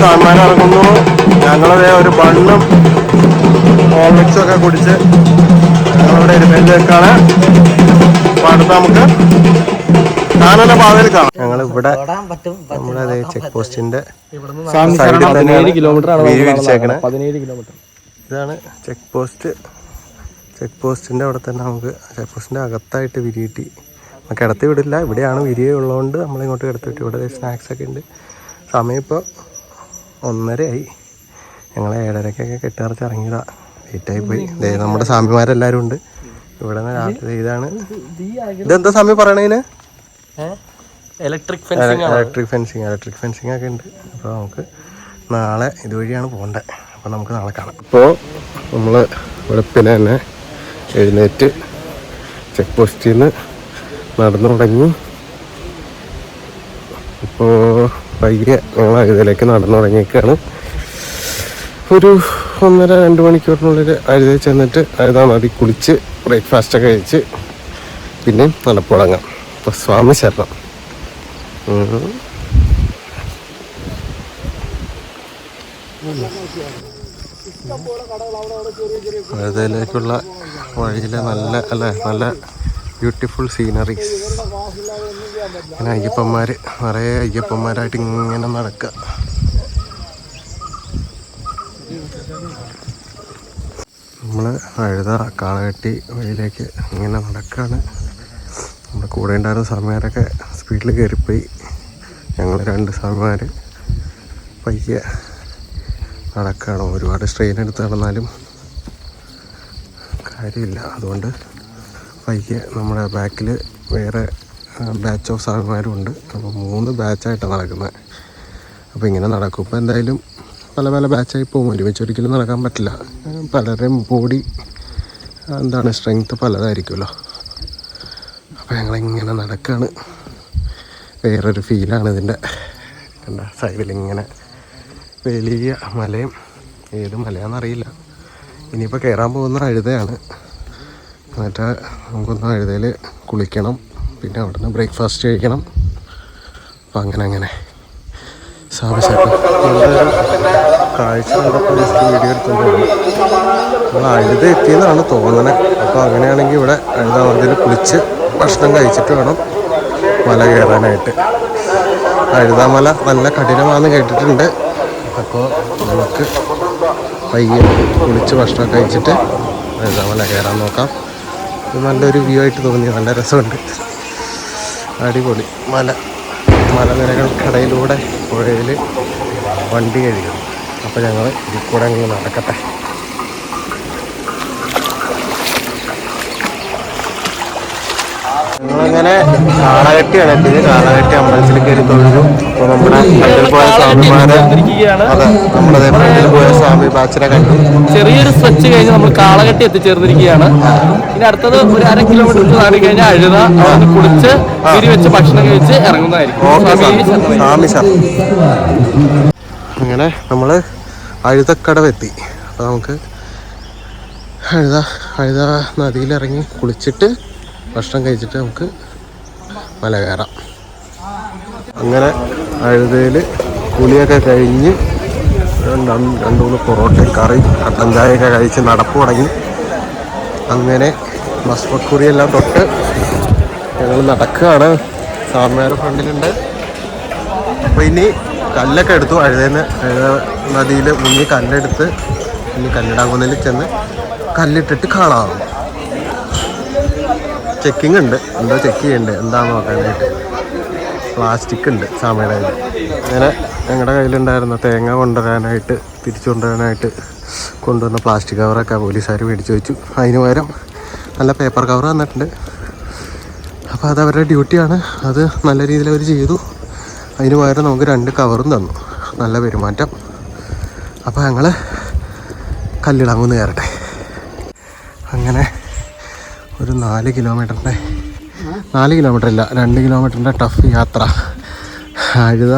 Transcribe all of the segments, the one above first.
സാമാനം ഇറങ്ങുന്നു ഞങ്ങളതേ ഒരു ബണ്ണും ഹോർലിക്സും ഒക്കെ കുടിച്ച് ഞങ്ങളിവിടെ ഒരു വെക്കാണ് അപ്പൊ അടുത്ത നമുക്ക് കാനന പാതയിൽ കാണാം. ഞങ്ങൾ ഇവിടെ നമ്മുടെ ചെക്ക് പോസ്റ്റിന്റെ സൈഡിൽ തന്നെയാണ് വീതി വിരിച്ചേക്കണേ ഇതാണ് ചെക്ക് പോസ്റ്റ് ചെക്ക് പോസ്റ്റിന്റെ അവിടെ തന്നെ നമുക്ക് ചെക്ക് പോസ്റ്റിന്റെ അകത്തായിട്ട് വിരിയിട്ടി നമുക്ക് കിടത്തി വിടില്ല. ഇവിടെയാണ് വിരിയുള്ളതുകൊണ്ട് നമ്മളിങ്ങോട്ട് കിടത്തി വിട്ടു ഇവിടെ സ്നാക്സ് ഒക്കെ ഉണ്ട്. സമയം ഇപ്പോൾ ഒന്നരയായി. ഞങ്ങൾ ഏഴരക്കൊക്കെ കെട്ടിറച്ച് ഇറങ്ങിയതാ. ലേറ്റായി പോയി. നമ്മുടെ സ്വാമിമാരെല്ലാവരും ഉണ്ട്. ഇവിടെ നിന്ന് രാത്രി ഇതാണ്. ഇതെന്താ സമയം പറയണതിന് electric electric fencing electric fencing ഒക്കെ ഉണ്ട്. അപ്പോൾ നമുക്ക് നാളെ ഇതുവഴിയാണ് പോകേണ്ടത് അപ്പോൾ നമുക്ക് നാളെ കാണാം. ഇപ്പോൾ നമ്മൾ വെളുപ്പിനെ തന്നെ എഴുന്നേറ്റ് ചെക്ക് പോസ്റ്റിൽ നിന്ന് നടന്നു തുടങ്ങി ഇപ്പോൾ വൈകിയ ഞങ്ങൾ അഴുതയിലേക്ക് നടന്നു തുടങ്ങിയേക്കാണ്. ഒരു ഒന്നര രണ്ട് മണിക്കൂറിനുള്ളിൽ അഴുത ചെന്നിട്ട് അഴുതാ നദി കുളിച്ച് ബ്രേക്ക്ഫാസ്റ്റ് ബ്രേക്ക്ഫാസ്റ്റൊക്കെ കഴിച്ച് പിന്നെയും നടപ്പ് തുടങ്ങാം. അപ്പോൾ സ്വാമി ശരണം. അഴുതയിലേക്കുള്ള വഴിയിലെ നല്ല അല്ലേ? നല്ല ബ്യൂട്ടിഫുൾ സീനറീസ് ഇങ്ങനെ അയ്യപ്പന്മാർ നിറയെ അയ്യപ്പന്മാരായിട്ട് ഇങ്ങനെ നടക്കുക നമ്മൾ അഴുത കാളകെട്ടി വഴിയിലേക്ക് ഇങ്ങനെ നടക്കുകയാണ് നമ്മുടെ കൂടെ ഉണ്ടായിരുന്ന സ്വാമിമാരൊക്കെ സ്പീഡിൽ കയറിപ്പോയി. ഞങ്ങൾ രണ്ട് സ്വാമിമാർ പയ്യെ നടക്കുകയാണ് ഒരുപാട് സ്ട്രെയിൻ എടുത്ത് നടന്നാലും കാര്യമില്ല. അതുകൊണ്ട് പയ്യെ നമ്മുടെ ബാക്കിൽ വേറെ ബാച്ച് ഓഫ് സാറുമാരും ഉണ്ട് അപ്പോൾ മൂന്ന് ബാച്ചായിട്ടാണ് നടക്കുന്നത് അപ്പോൾ ഇങ്ങനെ നടക്കും. ഇപ്പോൾ എന്തായാലും പല പല ബാച്ചായി പോകും. ഒരുമിച്ച് ഒരിക്കലും നടക്കാൻ പറ്റില്ല. പലരുടെയും ബോഡി എന്താണ് സ്ട്രെങ്ത്ത് പലതായിരിക്കുമല്ലോ. അപ്പോൾ ഞങ്ങളിങ്ങനെ നടക്കുകയാണ് വേറൊരു ഫീലാണ് ഇതിന്റെ എന്താ സൈഡിലിങ്ങനെ വലിയ മലയും ഏത് മലയാണെന്നറിയില്ല. ഇനിയിപ്പോൾ കയറാൻ പോകുന്ന അഴുതയാണ്. എന്നിട്ട് നമുക്കൊന്ന് എഴുതയിൽ കുളിക്കണം. പിന്നെ അവിടെ നിന്ന് ബ്രേക്ക്ഫാസ്റ്റ് കഴിക്കണം. അപ്പം അങ്ങനെ അങ്ങനെ. കാഴ്ച വീഡിയോ എടുത്തുകൊണ്ടാണ് നമ്മൾ അഴുത എത്തിയെന്നാണ് തോന്നണേ. അപ്പോൾ അങ്ങനെയാണെങ്കിൽ ഇവിടെ അഴുതാമർദ്ദയിൽ കുളിച്ച് ഭക്ഷണം കഴിച്ചിട്ട് വേണം മല കയറാനായിട്ട്. അഴുതാമല നല്ല കഠിനമാണെന്ന് കേട്ടിട്ടുണ്ട്. അപ്പോൾ നമുക്ക് പയ്യെ കുളിച്ച് ഭക്ഷണം കഴിച്ചിട്ട് അഴുതാമല കയറാൻ നോക്കാം. ഇത് നല്ലൊരു വ്യൂ ആയിട്ട് തോന്നി നല്ല രസമുണ്ട്. അടിപൊളി. മല. മലനിരകൾക്കിടയിലൂടെ പുഴയിൽ വണ്ടി കഴിയും അപ്പോൾ ഞങ്ങൾ ഇതിൽ കൂടെ നടക്കട്ടെ. ഞങ്ങളങ്ങനെ കാളകെട്ടിയാണ് എത്തിയത്. കാളകെട്ടി അമ്പലത്തിൽ കയറി തൊഴുതു. അപ്പോൾ നമ്മുടെ ഫ്രണ്ടിൽ പോയ സ്വാമിമാരെ അതെ നമ്മുടെ ഫ്രണ്ടിൽ പോയ സ്വാമി ബാച്ചിനെ കണ്ടു. ചെറിയൊരു സ്ട്രെച്ച് കഴിഞ്ഞ് നമ്മൾ കാളകെട്ടി എത്തിച്ചേർന്നിരിക്കുകയാണ്. ഇനി അടുത്തത് ഒരു അര കിലോമീറ്റർ താണ്ടി കഴിഞ്ഞാൽ അഴുത അവിടെ കുളിച്ച് തിരി വെച്ച് ഭക്ഷണം കഴിച്ച് ഇറങ്ങുന്നതായിരിക്കും. സ്വാമി സാർ അങ്ങനെ നമ്മൾ അഴുതക്കടവെത്തി അപ്പോൾ നമുക്ക് അഴുത അഴുത നദിയിലിറങ്ങി കുളിച്ചിട്ട് ഭക്ഷണം കഴിച്ചിട്ട് നമുക്ക് മല കയറാം. അങ്ങനെ അഴുതയിൽ കുളിയൊക്കെ കഴിഞ്ഞ് രണ്ട് മൂന്ന് പൊറോട്ടയും കറി കട്ടൻ ചായയൊക്കെ കഴിച്ച് നടപ്പ് തുടങ്ങി. അങ്ങനെ മസ്മക്കുറിയെല്ലാം തൊട്ട് ഞങ്ങൾ നടക്കുകയാണ്. സാറിമാരുടെ ഫ്രണ്ടിലുണ്ട്. അപ്പോൾ ഇനി കല്ലൊക്കെ എടുത്തു. അഴുതേന്ന് അഴുത നദിയിൽ മുങ്ങി കല്ലെടുത്ത് ഇനി കല്ലിടാകുന്നതിൽ ചെന്ന് കല്ലിട്ടിട്ട് കാണാം. ചെക്കിംഗ് ഉണ്ട് എന്തോ ചെക്ക് ചെയ്യണ്ട്. എന്താണെന്ന് നോക്കാനായിട്ട് പ്ലാസ്റ്റിക് ഉണ്ട് സാമയുടെ കയ്യിൽ അങ്ങനെ ഞങ്ങളുടെ കയ്യിലുണ്ടായിരുന്ന തേങ്ങ കൊണ്ടുവരാനായിട്ട് തിരിച്ചു കൊണ്ടുവരാനായിട്ട് കൊണ്ടുവന്ന പ്ലാസ്റ്റിക് കവറൊക്കെ പോലീസുകാർ മേടിച്ച് വെച്ചു. അതിന് പകരം നല്ല പേപ്പർ കവർ തന്നിട്ടുണ്ട്. അപ്പോൾ അത് അവരുടെ ഡ്യൂട്ടിയാണ്. അത് നല്ല രീതിയിൽ അവർ ചെയ്തു. അതിന് പകരം നമുക്ക് രണ്ട് കവറും തന്നു. നല്ല പെരുമാറ്റം. അപ്പോൾ ഞങ്ങൾ കല്ലിളങ്ങുന്ന് കയറട്ടെ. അങ്ങനെ ഒരു നാല് കിലോമീറ്ററിന്റെ നാല് കിലോമീറ്റർ ഇല്ല രണ്ട് കിലോമീറ്ററിന്റെ ടഫ് യാത്ര. അഴുത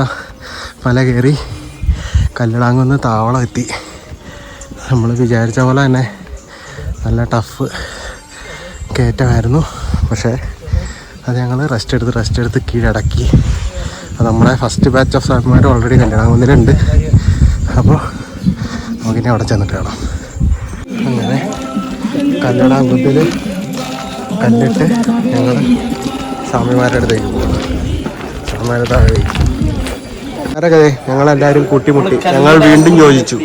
മല കയറി കല്ലടാങ്കുന്ന് താവളം എത്തി. നമ്മൾ വിചാരിച്ച പോലെ തന്നെ നല്ല ടഫ് കയറ്റമായിരുന്നു. പക്ഷേ അത് ഞങ്ങൾ റെസ്റ്റ് എടുത്ത് റെസ്റ്റ് എടുത്ത് കീഴടക്കി. അത് നമ്മുടെ ഫസ്റ്റ് ബാച്ച് ഓഫ് സാർമാർ ഓൾറെഡി കല്യാണം വന്നിട്ടുണ്ട് അപ്പോൾ നമുക്കിനി അവിടെ ചെന്നിട്ട് കാണാം. അങ്ങനെ കല്ലടാകുമ്പത്തിൽ കല്ലിട്ട് ഞങ്ങൾ സ്വാമിമാരുടെ അടുത്തേക്ക് പോകുന്നു. സ്വാമിമാരുടെ താഴെ ആരൊക്കെ ഞങ്ങളെല്ലാവരും കൂട്ടിമുട്ടി ഞങ്ങൾ വീണ്ടും യോജിച്ചു.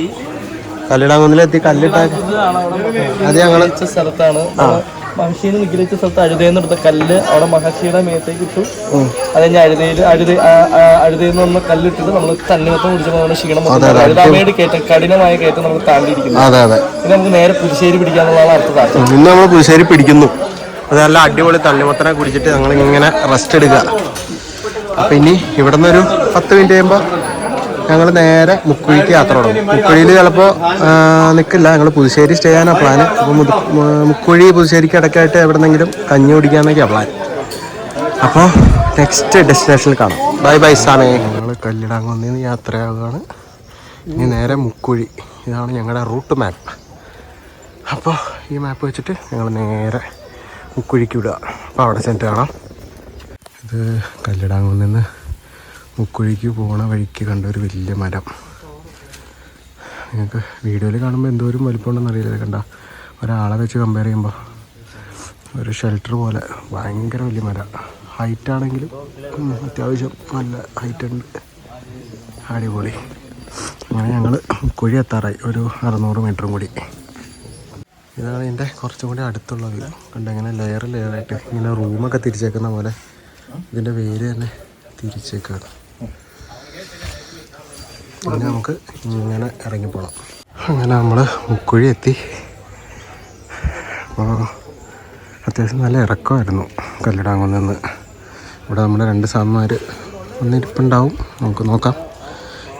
കല്ലിടാകുന്നിലെത്തി കല്ലിട്ട അത് ഞങ്ങൾ സ്ഥലത്താണ്. മഹർഷീനെ നിഗ്രഹിച്ച സ്ഥലത്ത് അഴുതയെന്ന് എടുത്ത കല്ല് അവിടെ മഹർഷിയുടെ മേത്തേക്ക് ഇട്ടു. അത് കഴിഞ്ഞ് അഴുതയിൽ അഴുത അഴുതയിൽ നിന്ന് കല്ലിട്ടിട്ട് നമ്മൾ തണ്ണിമത്തം കുടിച്ചപ്പോൾ നമ്മുടെ ക്ഷീണം. അഴുതാമയുടെ കയറ്റം കഠിനമായ കയറ്റം നമ്മൾ താണ്ടിയിരിക്കുന്നു അതെ അതെ. പിന്നെ നമുക്ക് നേരെ പുതുശ്ശേരി പിടിക്കാന്നുള്ളതാണ് അർത്ഥം. ഇന്ന് നമ്മൾ പുതുശ്ശേരി പിടിക്കുന്നു. അത് നല്ല അടിപൊളി തണ്ണിമത്തനെ കുടിച്ചിട്ട് ഞങ്ങൾ ഇങ്ങനെ റെസ്റ്റ് എടുക്കുക. അപ്പൊ ഇനി ഇവിടെ നിന്നൊരു പത്ത് മിനിറ്റ് കഴിയുമ്പോൾ ഞങ്ങൾ നേരെ മുക്കുഴിക്ക് യാത്ര തുടങ്ങും. മുക്കുഴിയിൽ ചിലപ്പോൾ നിൽക്കില്ല ഞങ്ങൾ പുതുശ്ശേരി സ്റ്റേ ചെയ്യാനാണ് പ്ലാൻ അപ്പോൾ മുക്കുഴി പുതുശ്ശേരിക്ക് ഇടയ്ക്കായിട്ട് എവിടെ നിന്നെങ്കിലും കഞ്ഞി കുടിക്കാന്നൊക്കെയാണ് പ്ലാൻ അപ്പോൾ നെക്സ്റ്റ് ഡെസ്റ്റിനേഷനിൽ കാണാം. ബൈ ബൈ സാമേ ഞങ്ങൾ കല്ലിടാങ്കുന്നിന്ന് യാത്രയാവുകയാണ്. ഇനി നേരെ മുക്കുഴി. ഇതാണ് ഞങ്ങളുടെ റൂട്ട് മാപ്പ് അപ്പോൾ ഈ മാപ്പ് വെച്ചിട്ട് ഞങ്ങൾ നേരെ മുക്കുഴിക്ക് അപ്പം അപ്പോൾ അവിടെ ചെന്നിട്ട് കാണാം. ഇത് കല്ലിടാങ്ങിൽ നിന്ന് മുക്കുഴിക്ക് പോണ വഴിക്ക് കണ്ട ഒരു വലിയ മരം. നിങ്ങൾക്ക് വീഡിയോയിൽ കാണുമ്പോൾ എന്തോരം വലിപ്പമുണ്ടെന്ന് അറിയില്ല. കണ്ട ഒരാളെ വെച്ച് കമ്പയർ ചെയ്യുമ്പോൾ ഒരു ഷെൽട്ടർ പോലെ ഭയങ്കര വലിയ മര. ഹൈറ്റ് ആണെങ്കിലും അത്യാവശ്യം നല്ല ഹൈറ്റ് ഉണ്ട്. അടിപൊളി. അങ്ങനെ ഞങ്ങൾ കുഴി എത്താറായി. ഒരു അറുന്നൂറ് മീറ്ററും കൂടി. ഇതാണ് ഇതിന്റെ കുറച്ചും കൂടി അടുത്തുള്ള വ്യൂ കണ്ട ഇങ്ങനെ ലെയർ ലെയറായിട്ട് ഇങ്ങനെ റൂമൊക്കെ തിരിച്ചേക്കുന്ന പോലെ ഇതിന്റെ വേര് തന്നെ തിരിച്ചേക്കാണ്. പിന്നെ നമുക്ക് ഇങ്ങനെ ഇറങ്ങിപ്പോണം അങ്ങനെ നമ്മൾ മുക്കുഴി എത്തി. അപ്പോൾ അത്യാവശ്യം നല്ല ഇറക്കമായിരുന്നു കല്ലിടാങ്ങിൽ നിന്ന് ഇവിടെ നമ്മുടെ രണ്ട് സാമ്മാർ വന്നിരിപ്പുണ്ടാവും. നമുക്ക് നോക്കാം.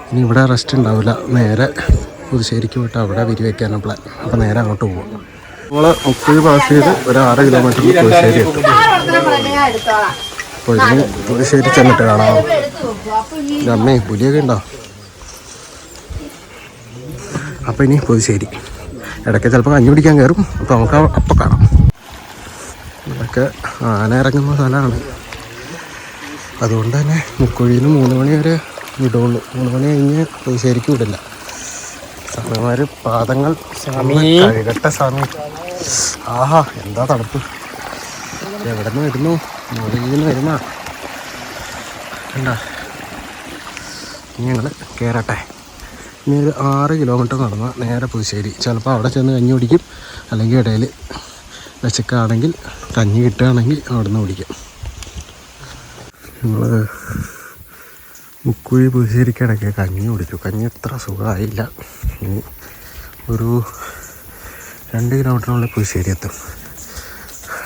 ഇനി ഇവിടെ റെസ്റ്റ് ഉണ്ടാവില്ല. നേരെ പുതുശ്ശേരിക്ക് പോയിട്ട് അവിടെ വിരി വയ്ക്കാനാണ് പ്ലാൻ അപ്പോൾ നേരെ അങ്ങോട്ട് പോകും നമ്മൾ മുക്കുഴി പാസ് ചെയ്ത് ഒരു ആറ് കിലോമീറ്ററിൽ പുതുശ്ശേരി എത്തും. അപ്പോൾ ഇതിന് പുതുശ്ശേരി ചെന്നിട്ട് കാണാം. അമ്മേ പുലിയൊക്കെ ഉണ്ടോ? അപ്പോൾ ഇനി പുതുശ്ശേരി ഇടയ്ക്ക് ചിലപ്പോൾ കഞ്ഞി പിടിക്കാൻ കയറും അപ്പോൾ നമുക്ക് അപ്പം കാണാം. ഇതൊക്കെ ആന ഇറങ്ങുന്ന സ്ഥലമാണ്. അതുകൊണ്ട് തന്നെ മുക്കുഴിയിൽ മൂന്ന് മണി വരെ വിടുള്ളൂ. മൂന്ന് മണി കഴിഞ്ഞ് പുതുശ്ശേരിക്ക് വിടില്ല. സ്വാമിമാർ പാദങ്ങൾ കഴുകട്ടെ സ്വാമി. ആഹാ എന്താ തണുപ്പ്. എവിടെ നിന്ന് വരുന്നു. മുകളിൽ നിന്ന് വരുന്ന. കണ്ടാ. ഞങ്ങൾ കയറട്ടെ ഇനി ഒരു ആറ് കിലോമീറ്റർ നടന്ന നേരെ പുതുശ്ശേരി. ചിലപ്പോൾ അവിടെ ചെന്ന് കഞ്ഞി കുടിക്കും. അല്ലെങ്കിൽ ഇടയിൽ വിശക്കാണെങ്കിൽ കഞ്ഞി കിട്ടുകയാണെങ്കിൽ അവിടെ നിന്ന് കുടിക്കും. നമ്മൾ മുക്കുഴി പുതുശ്ശേരിക്കിടയ്ക്ക് കഞ്ഞി കുടിച്ചു. കഞ്ഞി എത്ര സുഖമായില്ല. ഇനി ഒരു രണ്ട് കിലോമീറ്ററിനുള്ളിൽ പുതുശ്ശേരി എത്തും.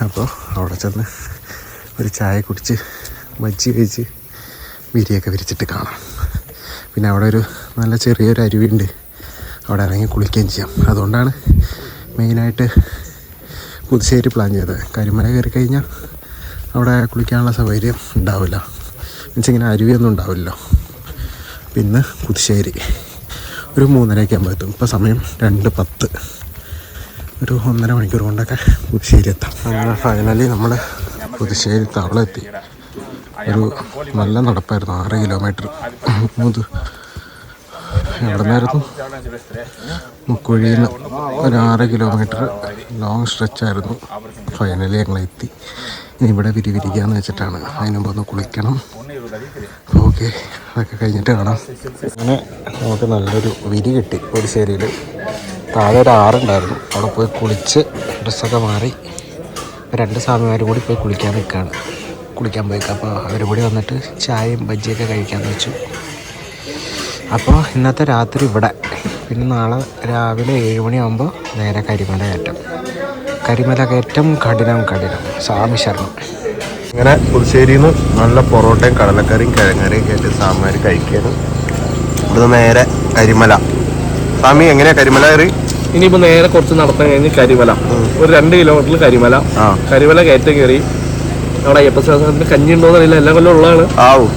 അപ്പോൾ അവിടെ ചെന്ന് ഒരു ചായ കുടിച്ച് മജ്ജി കഴിച്ച് വിരിയൊക്കെ വിരിച്ചിട്ട് കാണാം. പിന്നെ അവിടെ ഒരു നല്ല ചെറിയൊരു അരുവിയുണ്ട്. അവിടെ ഇറങ്ങി കുളിക്കുകയും ചെയ്യാം. അതുകൊണ്ടാണ് മെയിനായിട്ട് പുതുശ്ശേരി പ്ലാൻ ചെയ്തത്. കരിമല കയറി കഴിഞ്ഞാൽ അവിടെ കുളിക്കാനുള്ള സൗകര്യം ഉണ്ടാവില്ല. മീൻസ് ഇങ്ങനെ അരുവിയൊന്നും ഉണ്ടാവില്ലല്ലോ. പിന്നെ പുതുശ്ശേരി ഒരു മൂന്നരയൊക്കെ ആകുമ്പോൾ എത്തും. ഇപ്പോൾ സമയം രണ്ട് പത്ത്. ഒരു ഒന്നര മണിക്കൂർ കൊണ്ടൊക്കെ പുതുശ്ശേരി എത്താം. അങ്ങനെ ഫൈനലി നമ്മൾ പുതുശ്ശേരി താവളം എത്തി. ഒരു നല്ല നടപ്പായിരുന്നു ആറ് കിലോമീറ്റർ മുത് എവിടെ നിന്നായിരുന്നു മുക്കുഴിയിൽ ഒരു ആറ് കിലോമീറ്റർ ലോങ് സ്ട്രെച്ചായിരുന്നു ഫൈനലി ഞങ്ങൾ എത്തി ഇനി ഇവിടെ വിരി എന്ന് വെച്ചിട്ടാണ്. അതിനുമ്പോൾ ഒന്ന് കുളിക്കണം. ഓക്കെ അതൊക്കെ കഴിഞ്ഞിട്ട് കാണാം. അങ്ങനെ നമുക്ക് നല്ലൊരു വിരി കിട്ടി ഒരു ശരിയിൽ താഴെ ഒരു ആറുണ്ടായിരുന്നു. അവിടെ പോയി കുളിച്ച് ഡ്രസ്സൊക്കെ മാറി രണ്ട് സ്വാമിമാരും കൂടി പോയി കുളിക്കാൻ നിൽക്കുകയാണ്. കുളിക്കാൻ പോയിക്കാം. അപ്പോൾ അവർ കൂടി വന്നിട്ട് ചായയും ബജ്ജിയൊക്കെ കഴിക്കാൻ വെച്ചു. അപ്പോൾ ഇന്നത്തെ രാത്രി ഇവിടെ. പിന്നെ നാളെ രാവിലെ ഏഴ് മണിയാകുമ്പോൾ നേരെ കരിമല കയറ്റം കരിമല കയറ്റം കഠിനം കഠിനം. സ്വാമി ശരണം. ഇങ്ങനെ പുതുശ്ശേരിയിൽ നിന്ന് നല്ല പൊറോട്ടയും കടലക്കറിയും കിഴങ്ങറിയും ആയിട്ട് സാമാർ കഴിക്കാനും ഇവിടുന്ന് നേരെ കരിമല. സ്വാമി എങ്ങനെയാ കരിമല കയറി? ഇനിയിപ്പോ നേരെ കുറച്ച് നടത്താൻ കഴിഞ്ഞ് കരിമല. ഒരു രണ്ട് കിലോമീറ്ററിൽ കരിമല. കരിമല കയറ്റം കയറി. അവിടെ അയ്യപ്പ ശാസ്ത്രത്തിന് കഞ്ഞി ഉണ്ടോ എന്നറിയില്ല എല്ലാ കൊല്ലം ഉള്ളതാണ്. ആവും.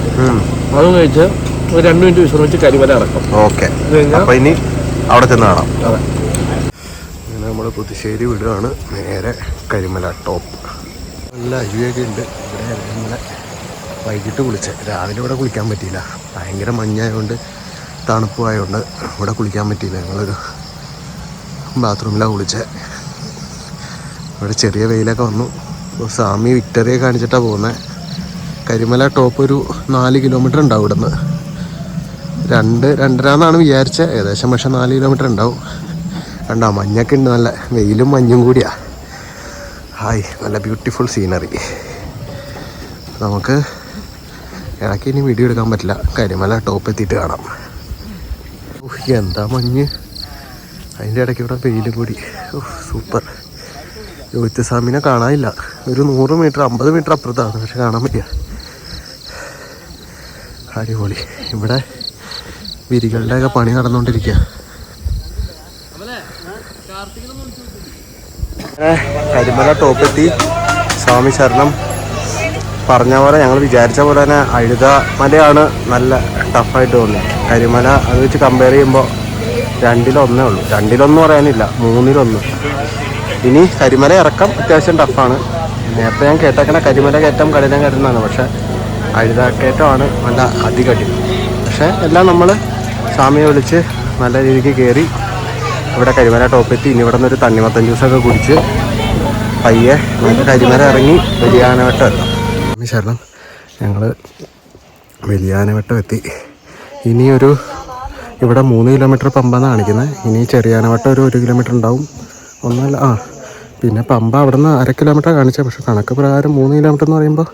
അതും കഴിച്ച് ഒരു രണ്ട് മിനിറ്റ് വിശ്രമിച്ച് കരിമല ഇറക്കും. ഓക്കെ. ഇനി അവിടെ ചെന്ന് കാണാം. അതെ. നമ്മൾ പുതുശ്ശേരി വിടുകയാണ് നേരെ കരിമല ടോപ്പ് നല്ല അരുവിയൊക്കെ ഉണ്ട് ഇവിടെ ഇന്നലെ വൈകിട്ട് കുളിച്ച്. രാവിലെ ഇവിടെ കുളിക്കാൻ പറ്റിയില്ല. ഭയങ്കര മഞ്ഞായതുകൊണ്ട് തണുപ്പായതുകൊണ്ട് ഇവിടെ കുളിക്കാൻ പറ്റിയില്ല. ഞങ്ങളൊരു ബാത്റൂമിലാണ് കുളിച്ചത് ഇവിടെ ചെറിയ വെയിലൊക്കെ വന്നു. സ്വാമി വിക്ടറിയെ കാണിച്ചിട്ടാണ് പോകുന്നത് കരിമല ടോപ്പ് ഒരു നാല് കിലോമീറ്റർ ഉണ്ടാവും ഇവിടുന്ന്. രണ്ട് രണ്ടര എന്നാണ് വിചാരിച്ചത് ഏകദേശം പക്ഷെ നാല് കിലോമീറ്റർ ഉണ്ടാവും. കണ്ടോ മഞ്ഞൊക്കെ ഉണ്ട് നല്ല. വെയിലും മഞ്ഞും കൂടിയാ. ഹായ് നല്ല ബ്യൂട്ടിഫുൾ സീനറി നമുക്ക് ഇടയ്ക്ക് ഇനി വീഡിയോ എടുക്കാൻ പറ്റില്ല. കരിമല ടോപ്പ് എത്തിയിട്ട് കാണാം. ഓഹ് എന്താ മഞ്ഞ്? അതിന്റെ ഇടയ്ക്ക് ഇവിടെ വെയിലും കൂടി. സൂപ്പർ ജ്യോതിസ്വാമിനെ കാണാനില്ല. ഒരു നൂറ് മീറ്റർ അമ്പത് മീറ്റർ അപ്പുറത്താണ് പക്ഷെ കാണാൻ പറ്റിയ അടിപൊളി. ഇവിടെ വിരികളുടെയൊക്കെ പണി നടന്നുകൊണ്ടിരിക്കുക. കരിമല ടോപ്പെത്തി സ്വാമി ശരണം പറഞ്ഞ പോലെ ഞങ്ങൾ വിചാരിച്ച പോലെ തന്നെ അഴുത മലയാണ് നല്ല ടഫായിട്ട് തോന്നി കരിമല അത് വെച്ച് കമ്പയർ ചെയ്യുമ്പോൾ രണ്ടിലൊന്നേ ഉള്ളൂ. രണ്ടിലൊന്നും പറയാനില്ല. മൂന്നിലൊന്ന്. ഇനി കരിമല ഇറക്കം അത്യാവശ്യം ടഫാണ് നേരത്തെ ഞാൻ കേട്ടേക്കണ കരിമല കയറ്റം കഠിനം കയറ്റുന്നതാണ് പക്ഷേ അഴുത കയറ്റമാണ് നല്ല അതികഠിനം. പക്ഷേ എല്ലാം നമ്മൾ സ്വാമിയെ വിളിച്ച് നല്ല രീതിക്ക് കയറി ഇവിടെ കരിമല ടോപ്പെത്തി ഇനി ഇവിടെ നിന്നൊരു തണ്ണിമത്തൻ ജ്യൂസൊക്കെ കുടിച്ച് പയ്യെ നമുക്ക് കരിമര ഇറങ്ങി വലിയാനവട്ടം എത്താം. ശരണം. ഞങ്ങൾ വലിയാനവട്ടം എത്തി. ഇനിയൊരു ഇവിടെ മൂന്ന് കിലോമീറ്റർ പമ്പാന്ന് കാണിക്കുന്നത് ഇനി ചെറിയാനവട്ടം ഒരു ഒരു കിലോമീറ്റർ ഉണ്ടാവും. ഒന്നല്ല ആ പിന്നെ പമ്പ അവിടെ നിന്ന് അര കിലോമീറ്റർ കാണിച്ചത് പക്ഷേ കണക്ക് പ്രകാരം മൂന്ന് കിലോമീറ്റർ എന്ന് പറയുമ്പോൾ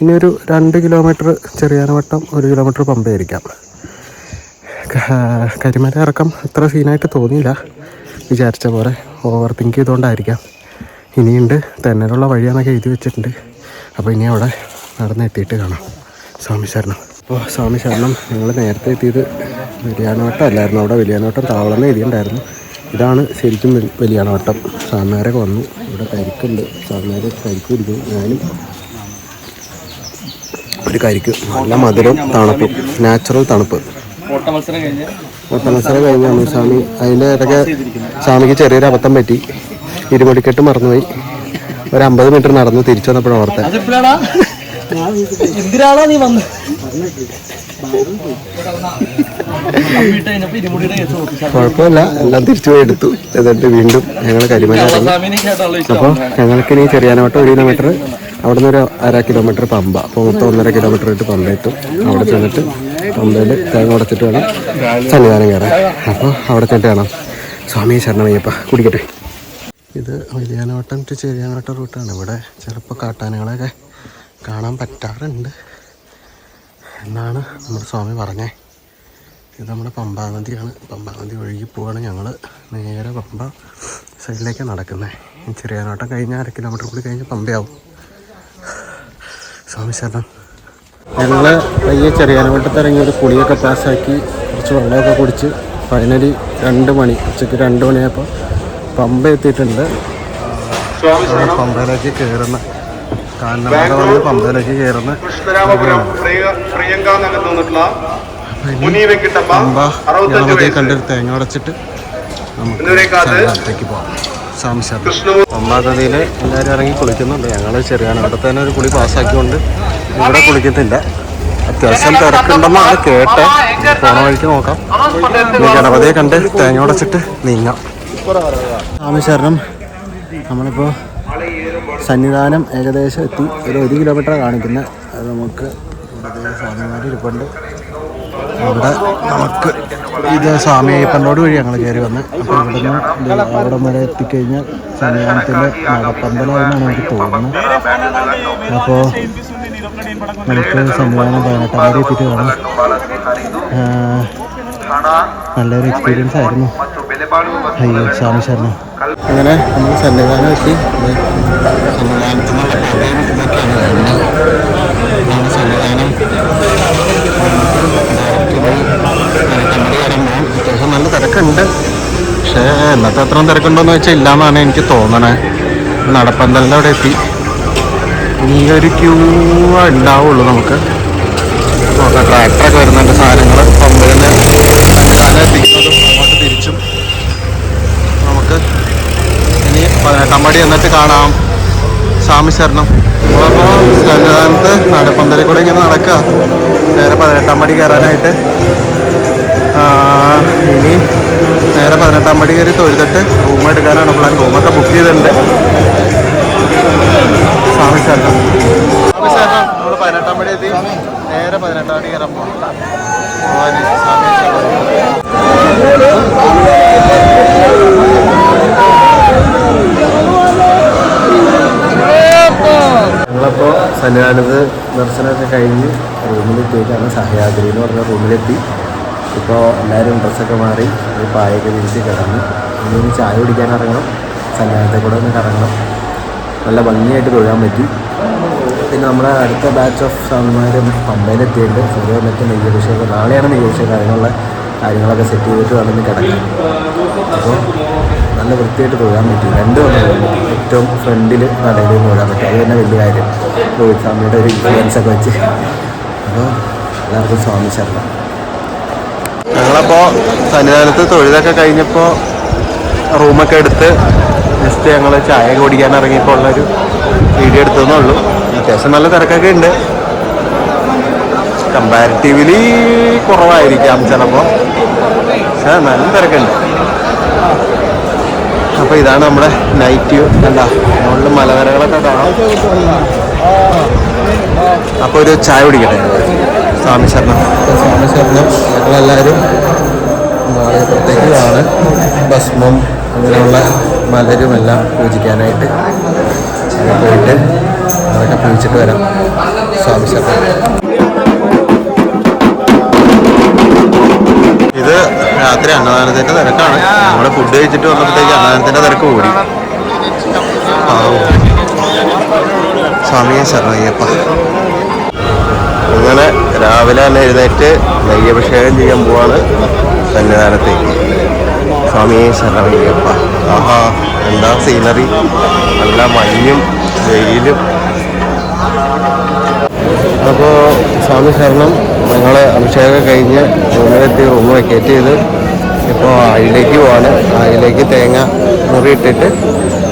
ഇനി ഒരു രണ്ട് കിലോമീറ്റർ ചെറിയാനവട്ടം ഒരു കിലോമീറ്റർ പമ്പയായിരിക്കാം. കരിമല ഇറക്കം അത്ര സീനായിട്ട് തോന്നിയില്ല. വിചാരിച്ച പോലെ ഓവർ തിങ്ക് ചെയ്തുകൊണ്ടായിരിക്കാം ഇനിയുണ്ട് തെന്നലുള്ള വഴിയാന്നൊക്കെ എഴുതി വെച്ചിട്ടുണ്ട്. അപ്പോൾ ഇനി അവിടെ നടന്നെത്തിയിട്ട് കാണാം. സ്വാമി ശരണം. അപ്പോൾ സ്വാമി ശരണം. ഞങ്ങൾ നേരത്തെ എത്തിയത് വലിയാനവട്ടം അല്ലായിരുന്നു അവിടെ വലിയാനവട്ടം താവളം എഴുതിയിട്ടുണ്ടായിരുന്നു. ഇതാണ് ശരിക്കും വലിയാനവട്ടം. സ്വാമിമാരൊക്കെ വന്നു. ഇവിടെ കരിക്കുണ്ട്. സ്വാമിമാർ കരിക്ക് കുടിക്കും ഞാനും ഒരു കരിക്ക്. നല്ല മധുരം തണുപ്പും. നാച്ചുറൽ തണുപ്പ്. ഓട്ടമത്സരം കഴിഞ്ഞ് ഓട്ടമത്സരം കഴിഞ്ഞ് സ്വാമി. അതിന്റെ ഇടയ്ക്ക് സ്വാമിക്ക് ചെറിയൊരു അബദ്ധം പറ്റി. ഇരുമടിക്കെട്ട് മറന്നുപോയി. ഒരു അമ്പത് മീറ്റർ നടന്ന് തിരിച്ചു വന്നപ്പോഴാണ് ഓർത്തെ എന്തിനാണോ നീ കുഴപ്പമില്ല. എല്ലാം തിരിച്ചു പോയി എടുത്തു. എന്നിട്ട് വീണ്ടും ഞങ്ങൾ കരിമല അപ്പോൾ ഞങ്ങൾക്ക് ഇനി ചെറിയാനോട്ടം ഒരു കിലോമീറ്റർ അവിടെ നിന്ന് ഒരു അര കിലോമീറ്റർ പമ്പ. അപ്പോൾ മൊത്തം ഒന്നര കിലോമീറ്റർ ആയിട്ട് പമ്പ എത്തും അവിടെ ചെന്നിട്ട് പമ്പയിൽ തേങ്ങ ഉടച്ചിട്ട് വേണം സന്നിധാനം കയറാൻ. അപ്പോൾ അവിടെ ചെന്നിട്ട് വേണം. സ്വാമി ശരണമയ്യപ്പ കുടിക്കട്ടെ. ഇത് വലിയാനോട്ടം ടു ചെറിയാനോട്ടം റൂട്ടാണ് ഇവിടെ ചിലപ്പോൾ കാട്ടാനകളെയൊക്കെ കാണാൻ പറ്റാറുണ്ട്. എന്നാണ് നമ്മുടെ സ്വാമി പറഞ്ഞേ. ഇത് നമ്മുടെ പമ്പാ നദിയാണ് പമ്പാ നദി ഒഴുകി പോവാണ് ഞങ്ങൾ നേരെ പമ്പ സൈഡിലേക്കാണ് നടക്കുന്നത് ചെറിയാനോട്ടം കഴിഞ്ഞാൽ അര കിലോമീറ്റർ കൂടി കഴിഞ്ഞ് പമ്പയാവും. സ്വാമി ശരണം. ഞങ്ങൾ പയ്യെ ചെറിയാനോട്ടത്ത് ഇറങ്ങി ഒരു കുളിയൊക്കെ പാസ്സാക്കി കുറച്ച് വെള്ളമൊക്കെ കുടിച്ച് ഫൈനലി രണ്ട് മണി ഉച്ചയ്ക്ക് രണ്ട് മണിയായപ്പോൾ പമ്പ എത്തിയിട്ടുണ്ട്. പമ്പയിലേക്ക് കയറുന്ന കാനനപാത വന്ന് പമ്പയിലേക്ക് കയറുന്ന പമ്പ ഗണപതിയെ കണ്ടൊരു തേങ്ങ അടച്ചിട്ട് നമുക്ക് പോകാം പമ്പാ നദിയിൽ എല്ലാവരും ഇറങ്ങി കുളിക്കുന്നുണ്ട്. ഞങ്ങൾ ചെറിയാണ്. അവിടെ തന്നെ ഒരു കുളി പാസ്സാക്കിക്കൊണ്ട് ഇവിടെ കുളിക്കത്തില്ല. അത്യാവശ്യം തിരക്കുണ്ടെന്നാണ് കേട്ടെ പോണ വഴിക്ക് നോക്കാം. ഗണപതിയെ കണ്ട് തേങ്ങ ഉടച്ചിട്ട് നീങ്ങാം. ശരണം നമ്മളിപ്പോൾ സന്നിധാനം ഏകദേശം എത്തി. ഒരു ഒരു കിലോമീറ്റർ കാണിക്കുന്നത് അത് നമുക്ക് സ്വാമിമാർ ഇരിപ്പുണ്ട്. അവിടെ നമുക്ക് ഇത് സ്വാമി അയ്യപ്പനോട് വഴി ഞങ്ങൾ കയറി വന്ന്. അപ്പോൾ ഇവിടെ നിന്ന് അവിടെ വരെ എത്തിക്കഴിഞ്ഞാൽ സന്നിധാനത്തിന്റെ നടപ്പന്തലാണെന്നാണ് എനിക്ക് തോന്നുന്നത്. അപ്പോൾ നമുക്ക് സന്നിധാനം പതിനെട്ടാം തീയതി എത്തിയിട്ട് ആ, നല്ലൊരു എക്സ്പീരിയൻസ് ആയിരുന്നു. സ്വാമി ശരണം അങ്ങനെ നമ്മൾ സന്നിധാനം എത്തി. സന്നിധാനത്തിനുള്ള സന്നിധാനം. അത്യാവശ്യം നല്ല തിരക്കുണ്ട്. പക്ഷേ എന്നത്തെ അത്രയും തിരക്കുണ്ടോയെന്ന് വെച്ചാൽ ഇല്ലയെന്നാണ് എനിക്ക് തോന്നണേ. നടപ്പന്തലിന്റെ അവിടെ എത്തി. ഇനി ഒരു ക്യൂ ഉണ്ടാവുള്ളൂ നമുക്ക്. ട്രാക്ടറൊക്കെ വരുന്നുണ്ട് സാധനങ്ങൾ പമ്പിൽ നിന്ന് സാധനം എത്തിക്കുന്നതും അങ്ങോട്ട് തിരിച്ചും നമുക്ക് ഇനി പതിനെട്ടാം പടി എന്നിട്ട് കാണാം. സ്വാമി ശരണം. അപ്പോൾ സന്നിധാനത്ത് നടപ്പന്തലിൽ കൂടെ ഇങ്ങനെ നടക്കുക. നേരെ പതിനെട്ടാം പടി കയറാനായിട്ട്. ഇനി നേരെ പതിനെട്ടാം പടി കയറി തൊഴുതിട്ട് റൂം എടുക്കാനാണ് പ്ലാൻ റൂമൊക്കെ ബുക്ക് ചെയ്തിട്ടുണ്ട്. സ്വാമി ശരണം. സ്വാമി ശരണം. നമ്മൾ പതിനെട്ടാം പടി എത്തി. നേരെ പതിനെട്ടാം പടി കയറാൻ പോകാം ഭഗവാന് സ്വാമി ചേട്ടൻ ഞങ്ങളപ്പോൾ സന്നിധാനത്ത് ദർശനമൊക്കെ കഴിഞ്ഞ് റൂമിലെത്തിയിട്ടാണ് സഹയാദ്രി എന്ന് പറഞ്ഞ റൂമിലെത്തി. ഇപ്പോൾ എല്ലാവരും ഡ്രസ്സൊക്കെ മാറി ഒരു പായൊക്കെ വിരിച്ച് കിടന്നു. ഇനി ചായ കുടിക്കാൻ ഇറങ്ങണം. സന്നിധാനത്തെ കൂടെ ഒന്ന് കറങ്ങണം. നല്ല ഭംഗിയായിട്ട് തൊഴാൻ പറ്റി. പിന്നെ നമ്മുടെ അടുത്ത ബാച്ച് ഓഫ് സ്വാമിമാരും പമ്പയിലെത്തിയിട്ടുണ്ട്. സൂര്യ വന്നിട്ട് നെയ്യഭിഷേകം നാളെയാണ് നെയ്യഭിഷേകം. അതിനുള്ള കാര്യങ്ങളൊക്കെ സെറ്റ് ചെയ്തിട്ട് വേണമെന്ന് കിടക്കാൻ. അപ്പോൾ നല്ല വൃത്തിയായിട്ട് തൊഴാൻ പറ്റി. രണ്ട് വന്ന് ഏറ്റവും ഫ്രണ്ടിൽ നടയിൽ തൊഴാൻ പറ്റി. അത് തന്നെ വലിയ കാര്യം. രോഹിത് സ്വാമിയുടെ ഒരു ഇൻഫ്ലുവൻസ് ഒക്കെ വെച്ച്. അപ്പോൾ എല്ലാവർക്കും സ്വാമി ശരണം ഞങ്ങളപ്പോൾ സന്നിധാനത്ത് തൊഴിലൊക്കെ കഴിഞ്ഞപ്പോൾ റൂമൊക്കെ എടുത്ത് ജസ്റ്റ് ഞങ്ങൾ ചായ കുടിക്കാൻ ഇറങ്ങിയപ്പോൾ ഉള്ളൊരു വീഡിയോ എടുത്തതേ ഉള്ളൂ അത്യാവശ്യം നല്ല തിരക്കൊക്കെ ഉണ്ട്. കമ്പാരിറ്റീവ്ലി കുറവായിരിക്കാം ചിലപ്പോൾ പക്ഷേ നല്ല തിരക്കുണ്ട്. അപ്പോൾ ഇതാണ് നമ്മുടെ നൈറ്റ് വ്യൂ കണ്ട മുകളിൽ മലനിരകളൊക്കെ കാണാം. അപ്പോൾ ഒരു ചായ കുടിക്കട്ടെ? സ്വാമി ശരണം. സ്വാമി ശരണം. ഞങ്ങളെല്ലാവരും നാളെപ്പത്തേക്കാണ് ഭസ്മം അങ്ങനെയുള്ള മലരുമെല്ലാം പൂജിക്കാനായിട്ട് പോയിട്ട് അതൊക്കെ പൂജിച്ചിട്ട് വരാം. സ്വാമി ശരണം. രാത്രി അന്നദാനത്തിന്റെ തിരക്കാണ്. നമ്മൾ ഫുഡ് കഴിച്ചിട്ട് വന്നപ്പോഴത്തേക്ക് അന്നദാനത്തിന്റെ തിരക്ക് കൂടി. സമയം ശരണയ്യപ്പ അങ്ങനെ രാവിലെ തന്നെ എഴുന്നേറ്റ് നെയ്യഭിഷേകം ചെയ്യാൻ പോവാണ് സന്നിധാനത്തേക്ക്. സ്വാമിയെ ശരണയ്യപ്പ ആഹാ എന്താ സീനറി നല്ല മഞ്ഞും വെയിലും. അപ്പോൾ സ്വാമി ശരണം ഞങ്ങൾ അഭിഷേകം കഴിഞ്ഞ് റൂമിലെത്തി റൂം വെക്കേറ്റ് ചെയ്ത് ഇപ്പോൾ ആയിലേക്ക് പോവാണ്. ആയിലേക്ക് തേങ്ങ മുറിയിട്ടിട്ട്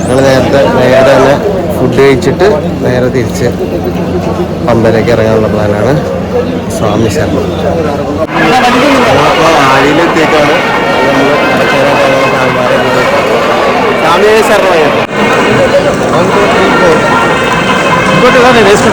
ഞങ്ങൾ നേരത്തെ നേരെ തന്നെ ഫുഡ് കഴിച്ചിട്ട് നേരെ തിരിച്ച് പമ്പയിലേക്ക് ഇറങ്ങാനുള്ള പ്ലാനാണ് സ്വാമി ശർമ്മ. അപ്പോൾ ആഴിയിലെത്തിയിട്ടാണ് സ്വാമി ഇങ്ങോട്ട് വേസ്റ്റ്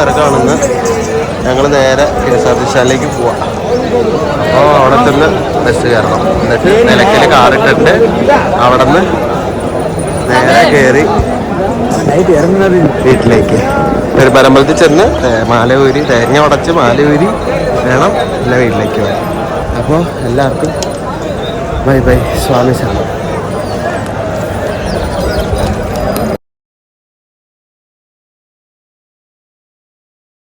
തിരക്കാണെന്ന് ഞങ്ങൾ നേരെ കെ എസ് ആർ ടി സ്റ്റാൻഡിലേക്ക് പോവാം. അപ്പോൾ അവിടെ ചെന്ന് ബസ് കയറണം. എന്നിട്ട് നിലയ്ക്കൽ കാറിട്ടിട്ട് അവിടെ നിന്ന് നേരെ കയറി വീട്ടിലേക്ക്. പെരുമ്പരമ്പലത്തിൽ ചെന്ന് മാല ഊരി തേങ്ങ ഉടച്ച് മാല ഊരി വേണം എല്ലാ വീട്ടിലേക്ക് വരാൻ. അപ്പോൾ എല്ലാവർക്കും ബൈ ബൈ സ്വാമി ശരണം.